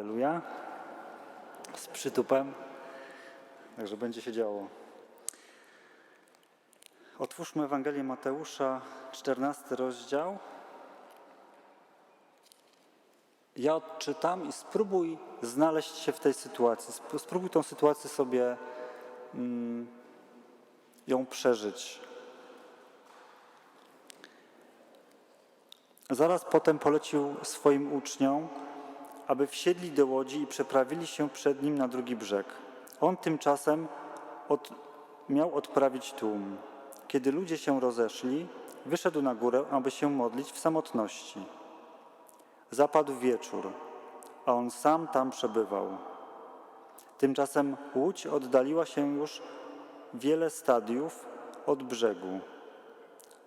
Halleluja. Z przytupem. Także będzie się działo. Otwórzmy Ewangelię Mateusza, 14 rozdział. Ja odczytam i spróbuj znaleźć się w tej sytuacji. Sp- Spróbuj tą sytuację sobie mm, ją przeżyć. Zaraz potem polecił swoim uczniom, aby wsiedli do łodzi i przeprawili się przed nim na drugi brzeg. On tymczasem od, miał odprawić tłum. Kiedy ludzie się rozeszli, wyszedł na górę, aby się modlić w samotności. Zapadł wieczór, a on sam tam przebywał. Tymczasem łódź oddaliła się już wiele stadiów od brzegu.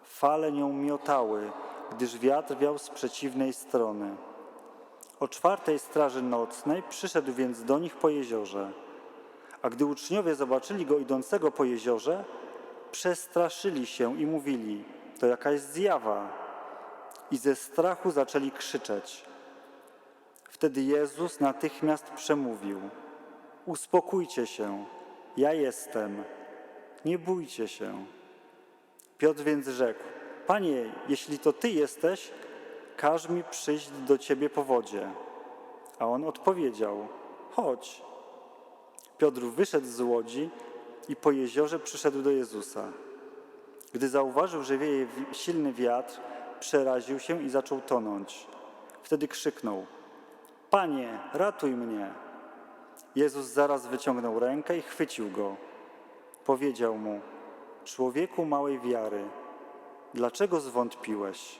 Fale nią miotały, gdyż wiatr wiał z przeciwnej strony. O czwartej straży nocnej przyszedł więc do nich po jeziorze. A gdy uczniowie zobaczyli go idącego po jeziorze, przestraszyli się i mówili: To jakaś zjawa. I ze strachu zaczęli krzyczeć. Wtedy Jezus natychmiast przemówił: Uspokójcie się, ja jestem, nie bójcie się. Piotr więc rzekł: Panie, jeśli to ty jesteś, każ mi przyjść do ciebie po wodzie. A on odpowiedział: Chodź. Piotr wyszedł z łodzi i po jeziorze przyszedł do Jezusa. Gdy zauważył, że wieje wi- silny wiatr, przeraził się i zaczął tonąć. Wtedy krzyknął: Panie, ratuj mnie. Jezus zaraz wyciągnął rękę i chwycił go. Powiedział mu: Człowieku małej wiary, dlaczego zwątpiłeś?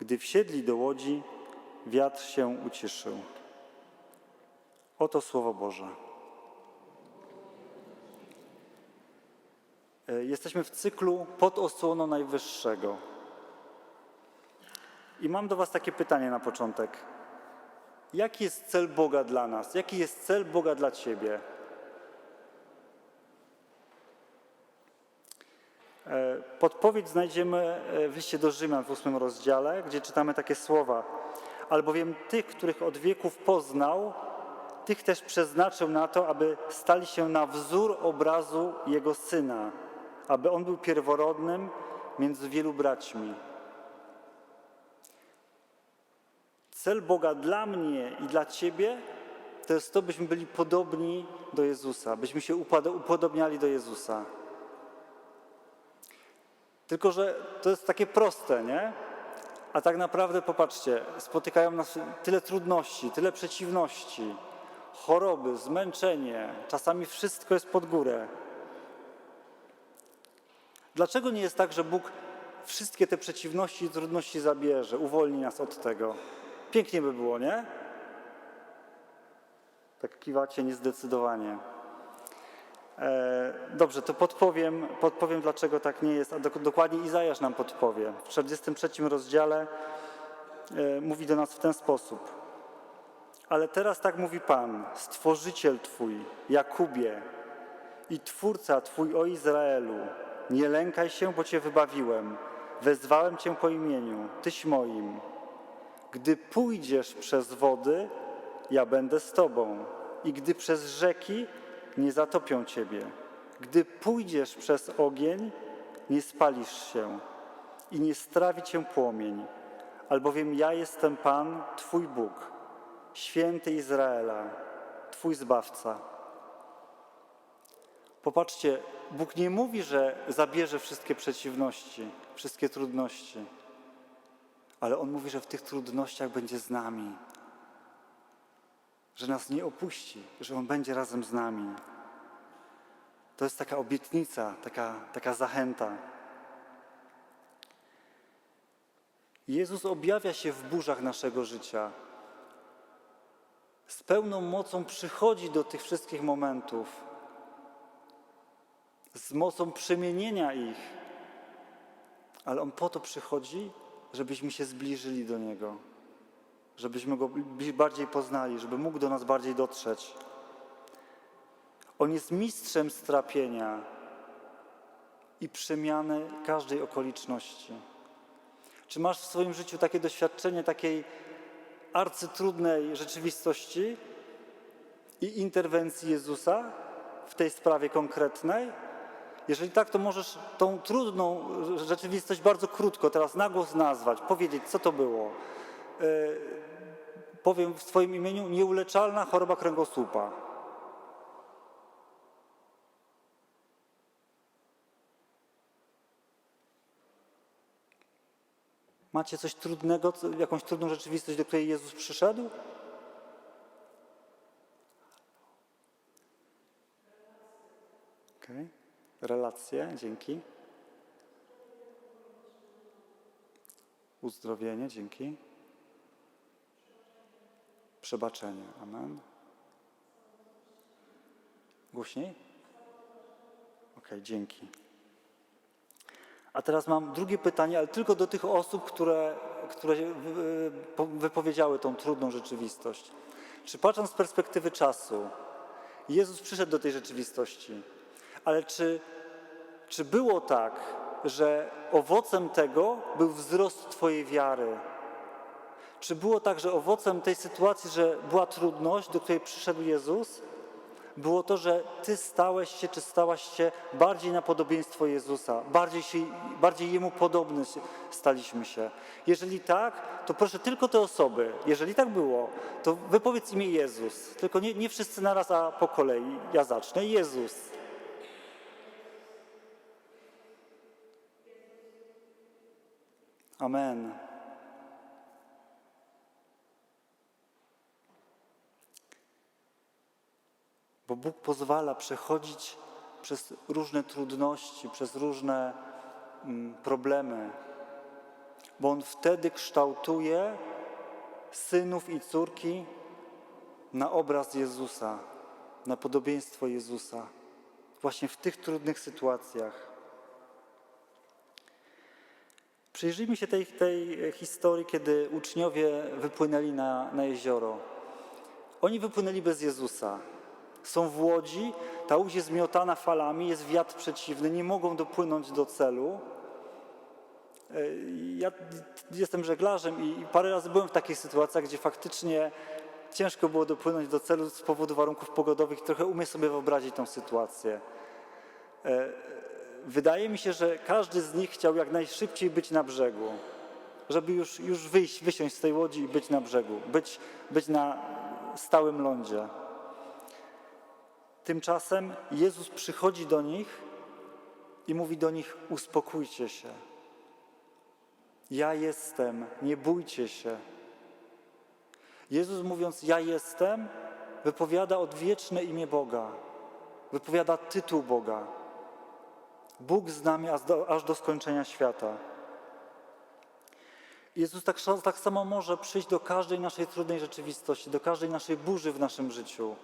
Gdy wsiedli do łodzi, wiatr się uciszył. Oto Słowo Boże. E, Jesteśmy w cyklu pod osłoną Najwyższego. I mam do Was takie pytanie na początek. Jaki jest cel Boga dla nas? Jaki jest cel Boga dla Ciebie? Podpowiedź znajdziemy e, w liście do Rzymian w ósmym rozdziale, gdzie czytamy takie słowa. Albowiem tych, których od wieków poznał, tych też przeznaczył na to, aby stali się na wzór obrazu Jego Syna, aby On był pierworodnym między wielu braćmi. Cel Boga dla mnie i dla Ciebie to jest to, byśmy byli podobni do Jezusa, byśmy się upod- upodobniali do Jezusa. Tylko, że to jest takie proste, nie? A tak naprawdę popatrzcie, spotykają nas tyle trudności, tyle przeciwności, choroby, zmęczenie, czasami wszystko jest pod górę. Dlaczego nie jest tak, że Bóg wszystkie te przeciwności i trudności zabierze, uwolni nas od tego? Pięknie by było, nie? Tak kiwacie niezdecydowanie. E, Dobrze, to podpowiem, podpowiem, dlaczego tak nie jest, a dok- dokładnie Izajasz nam podpowie. W 43 rozdziale e, mówi do nas w ten sposób. Ale teraz tak mówi Pan, Stworzyciel Twój, Jakubie i Twórca Twój, o Izraelu. Nie lękaj się, bo Cię wybawiłem. Wezwałem Cię po imieniu, Tyś moim. Gdy pójdziesz przez wody, ja będę z Tobą. I gdy przez rzeki, nie zatopią Ciebie. Gdy pójdziesz przez ogień, nie spalisz się i nie strawi Cię płomień. Albowiem ja jestem Pan, Twój Bóg, święty Izraela, Twój Zbawca. Popatrzcie, Bóg nie mówi, że zabierze wszystkie przeciwności, wszystkie trudności, ale On mówi, że w tych trudnościach będzie z nami, że nas nie opuści, że On będzie razem z nami. To jest taka obietnica, taka, taka zachęta. Jezus objawia się w burzach naszego życia. Z pełną mocą przychodzi do tych wszystkich momentów, z mocą przemienienia ich. Ale On po to przychodzi, żebyśmy się zbliżyli do Niego, żebyśmy Go bardziej poznali, żeby mógł do nas bardziej dotrzeć. On jest mistrzem strapienia i przemiany każdej okoliczności. Czy masz w swoim życiu takie doświadczenie takiej arcytrudnej rzeczywistości i interwencji Jezusa w tej sprawie konkretnej? Jeżeli tak, to możesz tą trudną rzeczywistość bardzo krótko teraz na głos nazwać, powiedzieć, co to było. Powiem w swoim imieniu nieuleczalna choroba kręgosłupa. Macie coś trudnego, jakąś trudną rzeczywistość, do której Jezus przyszedł? Okej. Relacje, dzięki. Uzdrowienie, dzięki. Przebaczenie, amen. Głośniej? Okej, dzięki. A teraz mam drugie pytanie, ale tylko do tych osób, które, które wypowiedziały tą trudną rzeczywistość. Czy patrząc z perspektywy czasu, Jezus przyszedł do tej rzeczywistości, ale czy, czy było tak, że owocem tego był wzrost Twojej wiary? Czy było tak, że owocem tej sytuacji, że była trudność, do której przyszedł Jezus, było to, że Ty stałeś się, czy stałaś się bardziej na podobieństwo Jezusa, bardziej, się, bardziej Jemu podobny staliśmy się. Jeżeli tak, to proszę tylko te osoby, jeżeli tak było, to wypowiedz imię Jezus. Tylko nie, nie wszyscy naraz, a po kolei. Ja zacznę. Jezus. Amen. Bo Bóg pozwala przechodzić przez różne trudności, przez różne mm, problemy, bo On wtedy kształtuje synów i córki na obraz Jezusa, na podobieństwo Jezusa, właśnie w tych trudnych sytuacjach. Przyjrzyjmy się tej, tej historii, kiedy uczniowie wypłynęli na, na jezioro. Oni wypłynęli bez Jezusa. Są w łodzi, ta łódź jest zmiotana falami, jest wiatr przeciwny, nie mogą dopłynąć do celu. E, Ja jestem żeglarzem i parę razy byłem w takich sytuacjach, gdzie faktycznie ciężko było dopłynąć do celu z powodu warunków pogodowych trochę umiem sobie wyobrazić tą sytuację. E, Wydaje mi się, że każdy z nich chciał jak najszybciej być na brzegu, żeby już, już wyjść, wysiąść z tej łodzi i być na brzegu, być, być na stałym lądzie. Tymczasem Jezus przychodzi do nich i mówi do nich: Uspokójcie się. Ja jestem, nie bójcie się. Jezus mówiąc: Ja jestem, wypowiada odwieczne imię Boga, wypowiada tytuł Boga. Bóg z nami aż do, aż do skończenia świata. Jezus tak, tak samo może przyjść do każdej naszej trudnej rzeczywistości, do każdej naszej burzy w naszym życiu.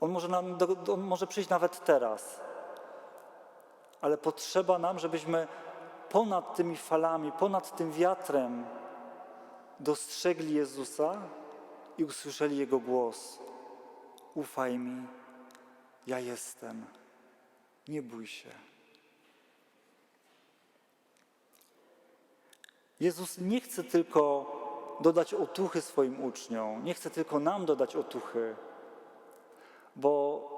On może, nam, on może przyjść nawet teraz. Ale potrzeba nam, żebyśmy ponad tymi falami, ponad tym wiatrem dostrzegli Jezusa i usłyszeli Jego głos. Ufaj mi, ja jestem. Nie bój się. Jezus nie chce tylko dodać otuchy swoim uczniom, nie chce tylko nam dodać otuchy, bo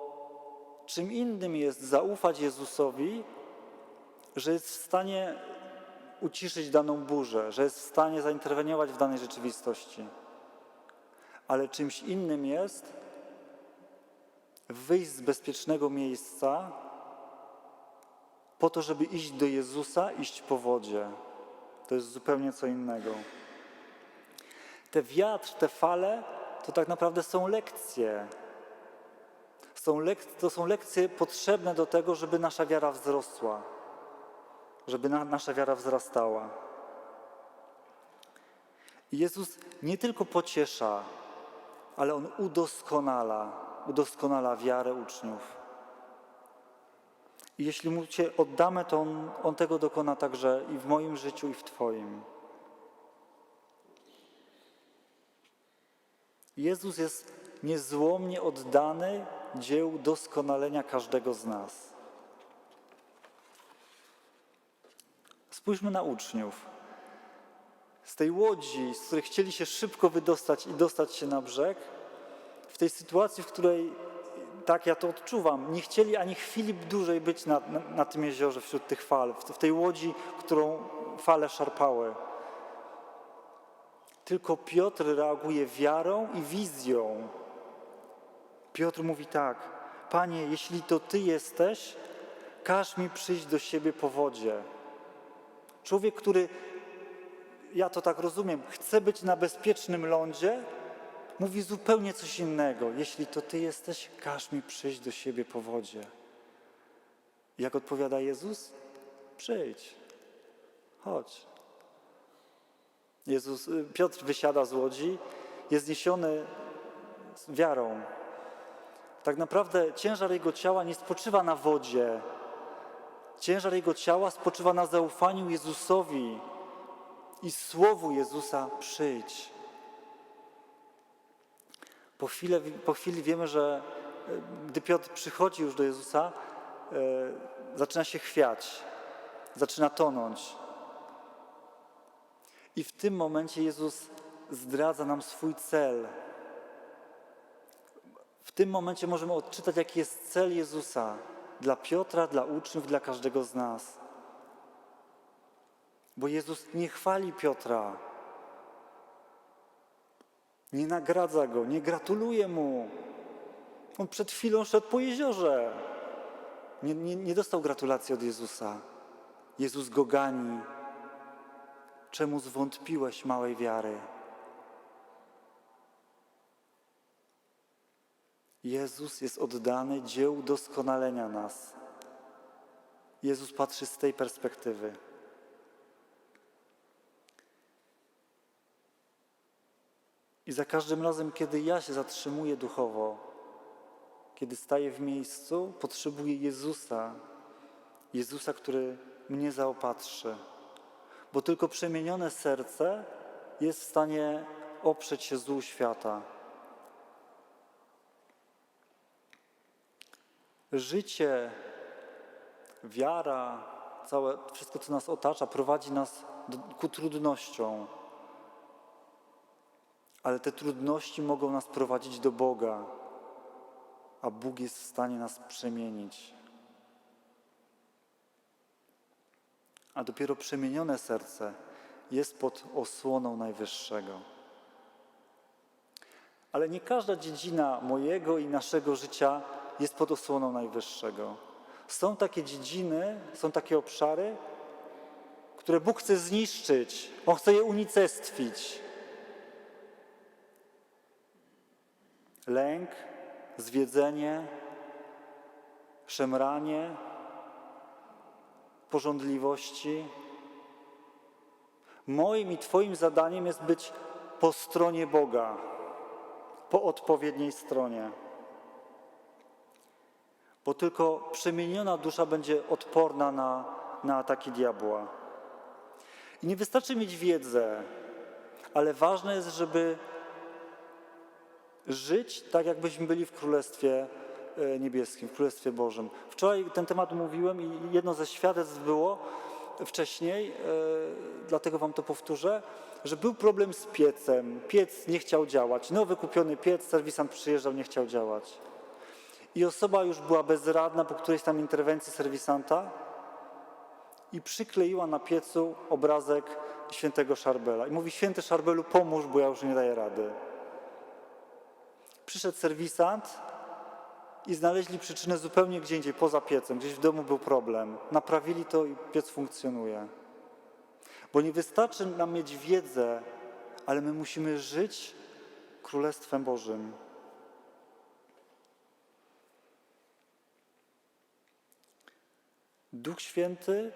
czym innym jest zaufać Jezusowi, że jest w stanie uciszyć daną burzę, że jest w stanie zainterweniować w danej rzeczywistości. Ale czymś innym jest wyjść z bezpiecznego miejsca po to, żeby iść do Jezusa, iść po wodzie. To jest zupełnie co innego. Te wiatr, te fale to tak naprawdę są lekcje. Są to są lekcje potrzebne do tego, żeby nasza wiara wzrosła, żeby na, nasza wiara wzrastała. I Jezus nie tylko pociesza, ale On udoskonala, udoskonala wiarę uczniów. I jeśli Mu Cię oddamy, to on, on tego dokona także i w moim życiu, i w Twoim. Jezus jest niezłomnie oddany dzieł doskonalenia każdego z nas. Spójrzmy na uczniów. z tej łodzi, z której chcieli się szybko wydostać i dostać się na brzeg, w tej sytuacji, w której tak ja to odczuwam, nie chcieli ani chwili dłużej być na, na, na tym jeziorze wśród tych fal, w, w tej łodzi, którą fale szarpały. Tylko Piotr reaguje wiarą i wizją. Piotr mówi tak: Panie, jeśli to Ty jesteś, każ mi przyjść do siebie po wodzie. Człowiek, który, ja to tak rozumiem, chce być na bezpiecznym lądzie, mówi zupełnie coś innego. Jeśli to Ty jesteś, każ mi przyjść do siebie po wodzie. Jak odpowiada Jezus? Przyjdź, chodź. Jezus, y, Piotr wysiada z łodzi, jest niesiony wiarą. Tak naprawdę ciężar jego ciała nie spoczywa na wodzie. Ciężar jego ciała spoczywa na zaufaniu Jezusowi i słowu Jezusa przyjdź. Po, chwilę, po chwili wiemy, że y, gdy Piotr przychodzi już do Jezusa, y, zaczyna się chwiać, zaczyna tonąć. I w tym momencie Jezus zdradza nam swój cel. W tym momencie możemy odczytać, jaki jest cel Jezusa dla Piotra, dla uczniów, dla każdego z nas. Bo Jezus nie chwali Piotra, nie nagradza go, nie gratuluje mu. On przed chwilą szedł po jeziorze. Nie, nie, nie dostał gratulacji od Jezusa. Jezus go gani. Czemu zwątpiłeś małej wiary? Jezus jest oddany dziełu doskonalenia nas. Jezus patrzy z tej perspektywy. I za każdym razem, kiedy ja się zatrzymuję duchowo, kiedy staję w miejscu, potrzebuję Jezusa, Jezusa, który mnie zaopatrzy. Bo tylko przemienione serce jest w stanie oprzeć się złu świata. Życie, wiara, całe, wszystko, co nas otacza, prowadzi nas do, ku trudnościom. Ale te trudności mogą nas prowadzić do Boga, a Bóg jest w stanie nas przemienić. A dopiero przemienione serce jest pod osłoną Najwyższego. Ale nie każda dziedzina mojego i naszego życia jest pod osłoną Najwyższego. Są takie dziedziny, są takie obszary, które Bóg chce zniszczyć, On chce je unicestwić. Lęk, zwiedzenie, szemranie, porządliwości. Moim i Twoim zadaniem jest być po stronie Boga, po odpowiedniej stronie. Bo tylko przemieniona dusza będzie odporna na, na ataki diabła. I nie wystarczy mieć wiedzę, ale ważne jest, żeby żyć tak, jakbyśmy byli w Królestwie e, Niebieskim, w Królestwie Bożym. Wczoraj ten temat mówiłem i jedno ze świadectw było wcześniej, e, dlatego Wam to powtórzę, że był problem z piecem. Piec nie chciał działać. Nowy kupiony piec, serwisant przyjeżdżał, nie chciał działać. I osoba już była bezradna po którejś tam interwencji serwisanta i przykleiła na piecu obrazek świętego Szarbela. I mówi, święty Szarbelu, pomóż, bo ja już nie daję rady. Przyszedł serwisant i znaleźli przyczynę zupełnie gdzie indziej, poza piecem. Gdzieś w domu był problem. Naprawili to i piec funkcjonuje. Bo nie wystarczy nam mieć wiedzę, ale my musimy żyć Królestwem Bożym. Duch Święty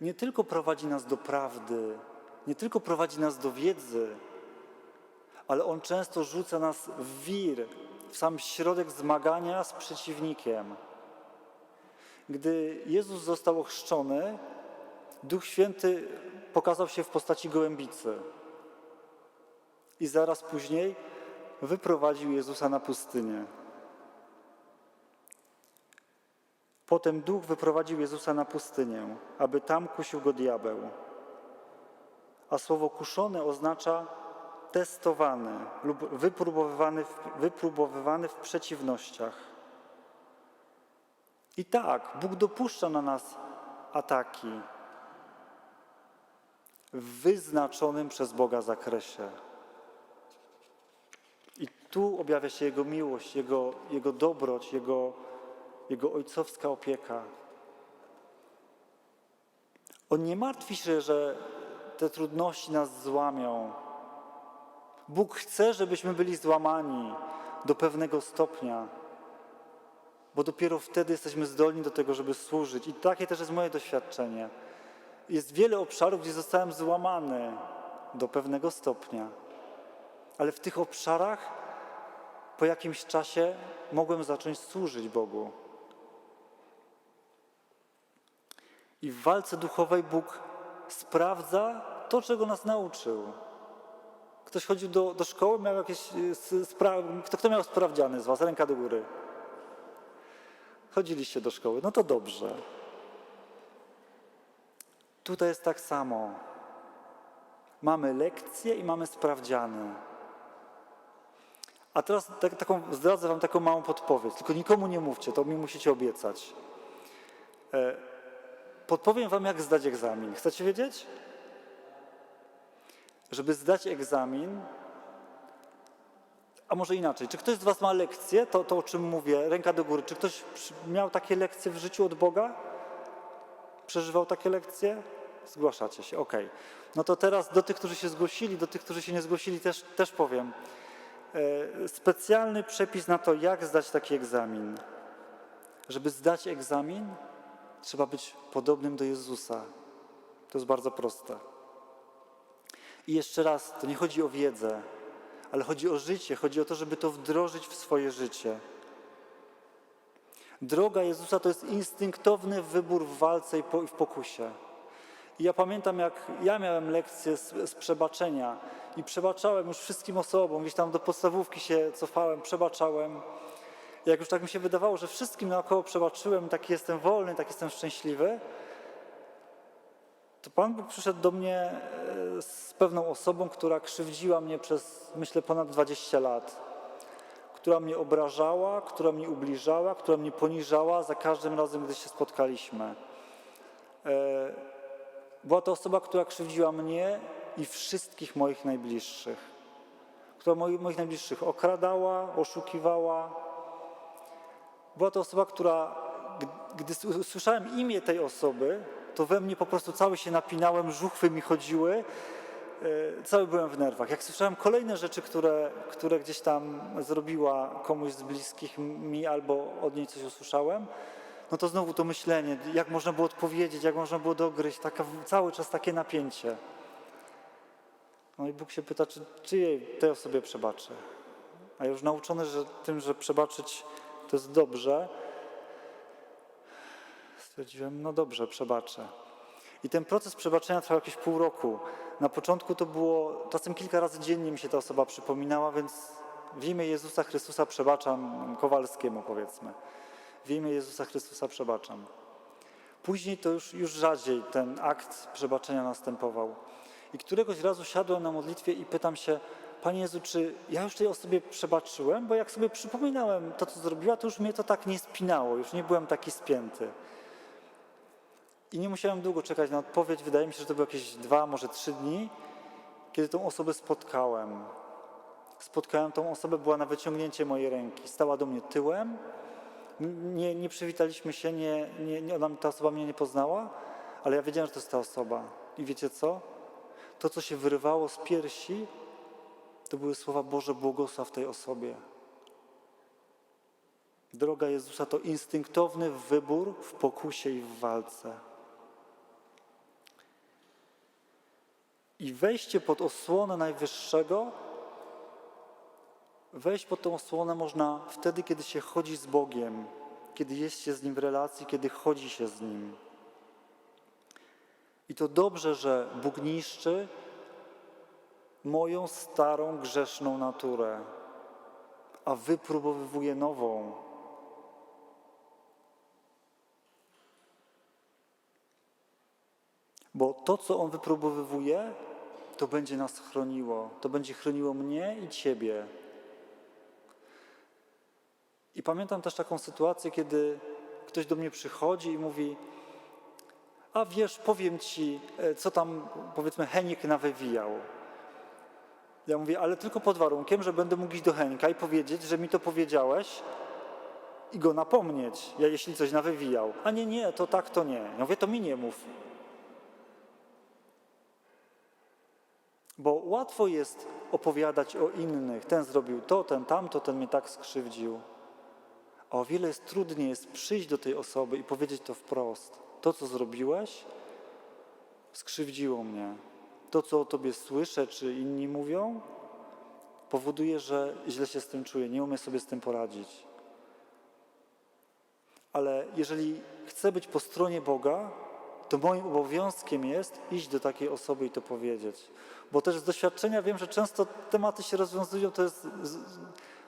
nie tylko prowadzi nas do prawdy, nie tylko prowadzi nas do wiedzy, ale On często rzuca nas w wir, w sam środek zmagania z przeciwnikiem. Gdy Jezus został ochrzczony, Duch Święty pokazał się w postaci gołębicy. I zaraz później wyprowadził Jezusa na pustynię. Potem Duch wyprowadził Jezusa na pustynię, aby tam kusił go diabeł. a słowo kuszony oznacza testowany lub wypróbowywany w, wypróbowywany w przeciwnościach. I tak, Bóg dopuszcza na nas ataki w wyznaczonym przez Boga zakresie. I tu objawia się Jego miłość, Jego, Jego dobroć, Jego, Jego ojcowska opieka. On nie martwi się, że te trudności nas złamią. Bóg chce, żebyśmy byli złamani do pewnego stopnia, bo dopiero wtedy jesteśmy zdolni do tego, żeby służyć. I takie też jest moje doświadczenie. Jest wiele obszarów, gdzie zostałem złamany do pewnego stopnia, ale w tych obszarach po jakimś czasie mogłem zacząć służyć Bogu. I w walce duchowej Bóg sprawdza to, czego nas nauczył. Ktoś chodził do, do szkoły, miał jakieś y, sprawy. Kto, kto miał sprawdziany z Was? Ręka do góry. Chodziliście do szkoły. No to dobrze. Tutaj jest tak samo. Mamy lekcje i mamy sprawdziany. A teraz tak, taką, zdradzę Wam taką małą podpowiedź. Tylko nikomu nie mówcie, to mi musicie obiecać. E, podpowiem Wam, jak zdać egzamin. Chcecie wiedzieć? Żeby zdać egzamin, a może inaczej, czy ktoś z Was ma lekcje, to, to o czym mówię, ręka do góry, czy ktoś miał takie lekcje w życiu od Boga? Przeżywał takie lekcje? Zgłaszacie się, ok. No to teraz do tych, którzy się zgłosili, do tych, którzy się nie zgłosili, też, też powiem. E, specjalny przepis na to, jak zdać taki egzamin. Żeby zdać egzamin, trzeba być podobnym do Jezusa. To jest bardzo proste. I jeszcze raz, to nie chodzi o wiedzę, ale chodzi o życie, chodzi o to, żeby to wdrożyć w swoje życie. Droga Jezusa to jest instynktowny wybór w walce i w pokusie. I ja pamiętam, jak ja miałem lekcję z, z, przebaczenia i przebaczałem już wszystkim osobom, gdzieś tam do podstawówki się cofałem, przebaczałem. Jak już tak mi się wydawało, że wszystkim naokoło przebaczyłem, taki jestem wolny, tak jestem szczęśliwy, to Pan Bóg przyszedł do mnie e, z pewną osobą, która krzywdziła mnie przez, myślę, ponad 20 lat. Która mnie obrażała, która mnie ubliżała, która mnie poniżała za każdym razem, gdy się spotkaliśmy. E, była to osoba, która krzywdziła mnie i wszystkich moich najbliższych. Która moich najbliższych okradała, oszukiwała. Była to osoba, która, gdy usłyszałem imię tej osoby, to we mnie po prostu cały się napinałem, żuchwy mi chodziły, e, cały byłem w nerwach. Jak słyszałem kolejne rzeczy, które, które gdzieś tam zrobiła komuś z bliskich mi albo od niej coś usłyszałem, no to znowu to myślenie, jak można było odpowiedzieć, jak można było dogryźć, taka, cały czas takie napięcie. No i Bóg się pyta, czy, czy jej tej osobie przebaczy. A już nauczony że tym, że przebaczyć to jest dobrze, Stwierdziłem, no dobrze, przebaczę. I ten proces przebaczenia trwał jakieś pół roku. Na początku to było, czasem kilka razy dziennie mi się ta osoba przypominała, więc w imię Jezusa Chrystusa przebaczam Kowalskiemu, powiedzmy. W imię Jezusa Chrystusa przebaczam. Później to już, już rzadziej ten akt przebaczenia następował. I któregoś razu siadłem na modlitwie i pytam się, Panie Jezu, czy ja już tej osobie przebaczyłem? Bo jak sobie przypominałem to, co zrobiła, to już mnie to tak nie spinało, już nie byłem taki spięty. I nie musiałem długo czekać na odpowiedź. Wydaje mi się, że to były jakieś dwa, może trzy dni, kiedy tą osobę spotkałem. Spotkałem tą osobę, była na wyciągnięcie mojej ręki. Stała do mnie tyłem. Nie, nie przywitaliśmy się, nie, nie, ona, ta osoba mnie nie poznała, ale ja wiedziałem, że to jest ta osoba. I wiecie co? To, co się wyrywało z piersi, to były słowa Boże błogosław tej osobie. Droga Jezusa to instynktowny wybór w pokusie i w walce. I wejście pod osłonę Najwyższego, wejść pod tą osłonę można wtedy, kiedy się chodzi z Bogiem, kiedy jest się z Nim w relacji, kiedy chodzi się z Nim. I to dobrze, że Bóg niszczy moją starą, grzeszną naturę, a wypróbowuje nową. Bo to, co On wypróbowuje, to będzie nas chroniło. To będzie chroniło mnie i Ciebie. I pamiętam też taką sytuację, kiedy ktoś do mnie przychodzi i mówi: A wiesz, powiem ci, e, co tam powiedzmy Henik nawywijał. Ja mówię, ale tylko pod warunkiem, że będę mógł iść do Henka i powiedzieć, że mi to powiedziałeś i go napomnieć, ja jeśli coś nawywijał. A nie, nie, to tak, to nie. Ja mówię, to mi nie mów. Bo łatwo jest opowiadać o innych. Ten zrobił to, ten tamto, ten mnie tak skrzywdził. A o wiele jest trudniej jest przyjść do tej osoby i powiedzieć to wprost. To, co zrobiłeś, skrzywdziło mnie. To, co o tobie słyszę, czy inni mówią, powoduje, że źle się z tym czuję, nie umiem sobie z tym poradzić. Ale jeżeli chcę być po stronie Boga, to moim obowiązkiem jest iść do takiej osoby i to powiedzieć. Bo też z doświadczenia wiem, że często tematy się rozwiązują, to jest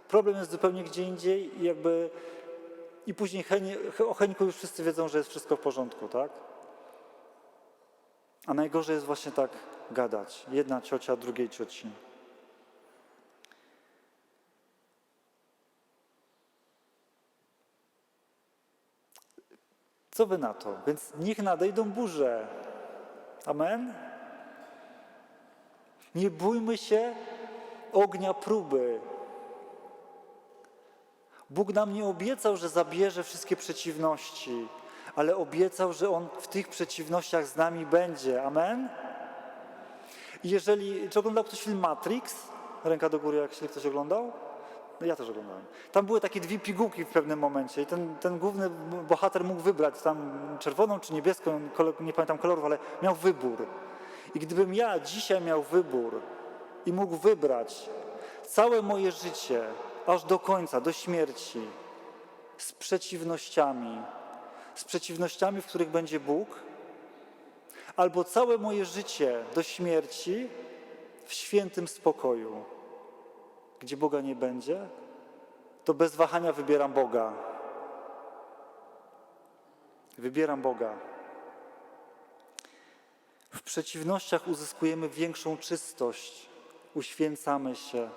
problem jest zupełnie gdzie indziej i jakby i później o Heniku już wszyscy wiedzą, że jest wszystko w porządku, tak? A najgorzej jest właśnie tak gadać. Jedna ciocia drugiej cioci. Co wy na to? Więc niech nadejdą burze. Amen? Nie bójmy się ognia próby. Bóg nam nie obiecał, że zabierze wszystkie przeciwności, ale obiecał, że On w tych przeciwnościach z nami będzie. Amen? Jeżeli, czy oglądał ktoś film Matrix? Ręka do góry, jak się ktoś oglądał? No ja też oglądałem. Tam były takie dwie pigułki w pewnym momencie i ten, ten główny bohater mógł wybrać tam czerwoną czy niebieską, nie pamiętam kolorów, ale miał wybór. I gdybym ja dzisiaj miał wybór i mógł wybrać całe moje życie, aż do końca, do śmierci, z przeciwnościami, z przeciwnościami, w których będzie Bóg, albo całe moje życie do śmierci w świętym spokoju, gdzie Boga nie będzie, to bez wahania wybieram Boga. Wybieram Boga. W przeciwnościach uzyskujemy większą czystość, uświęcamy się,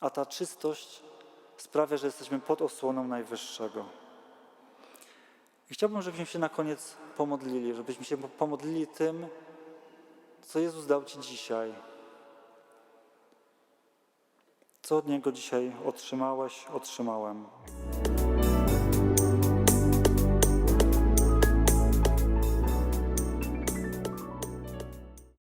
a ta czystość sprawia, że jesteśmy pod osłoną Najwyższego. I chciałbym, żebyśmy się na koniec pomodlili, żebyśmy się pomodlili tym, co Jezus dał Ci dzisiaj. Co od Niego dzisiaj otrzymałeś, otrzymałem.